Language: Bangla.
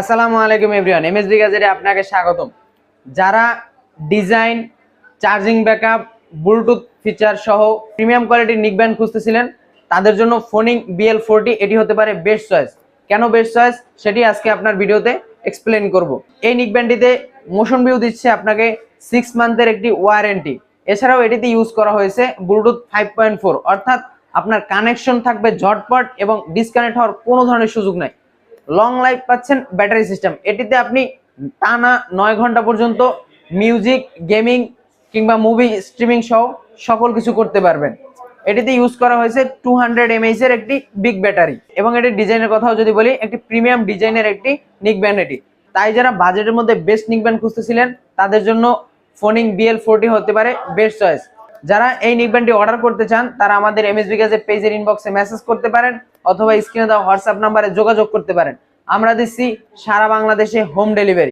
আসসালামু আলাইকুম এভরিওয়ান, এমএসবি গাজেটে আপনাকে স্বাগতম। যারা design, charging backup, Bluetooth feature সহ প্রিমিয়াম কোয়ালিটির নিক ব্যান্ড খুঁজতেছিলেন, তাদের জন্য ফোনিং বিএল ফোরটি এটি হতে পারে বেস্ট চয়েস কেন বেস্ট চয়েস সেটি আজকে আপনার ভিডিওতে এক্সপ্লেন করব। এই নিক ব্যান্ডটিতে মোশন ভিউ দিচ্ছে আপনাকে সিক্স মান্থের একটি ওয়ারেন্টি এছাড়াও এটিতে ইউজ করা হয়েছে ব্লুটুথ ফাইভ পয়েন্ট ফোর অর্থাৎ আপনার কানেকশন থাকবে ঝটপট এবং ডিসকানেক্ট হওয়ার কোনো ধরনের সুযোগ নাই। লং লাইফ পাচ্ছেন ব্যাটারি সিস্টেম এটিতে আপনি টানা নয় ঘণ্টা পর্যন্ত মিউজিক গেমিং কিংবা মুভি স্ট্রিমিং সহ সকল কিছু করতে পারবেন। এটিতে ইউজ করা হয়েছে টু হান্ড্রেড এমএইচ এর একটি বিগ ব্যাটারি এবং এটির ডিজাইনের কথাও যদি বলি, একটি প্রিমিয়াম ডিজাইনের একটি নিক ব্যান্ড এটি। তাই যারা বাজেটের মধ্যে বেস্ট নিক ব্যান্ড খুঁজতেছিলেন, তাদের জন্য ফোনিং বিএল ফোরটি হতে পারে বেস্ট চয়েস যারা এই নিকব্যান্ডটি অর্ডার করতে চান, তারা আমাদের এমএসবি গ্যাসের পেজের ইনবক্সে মেসেজ করতে পারেন, অথবা স্ক্রিনে দেওয়া হোয়াটসঅ্যাপ নাম্বারে যোগাযোগ করতে পারেন। আমরা দিচ্ছি সারা বাংলাদেশে হোম ডেলিভারি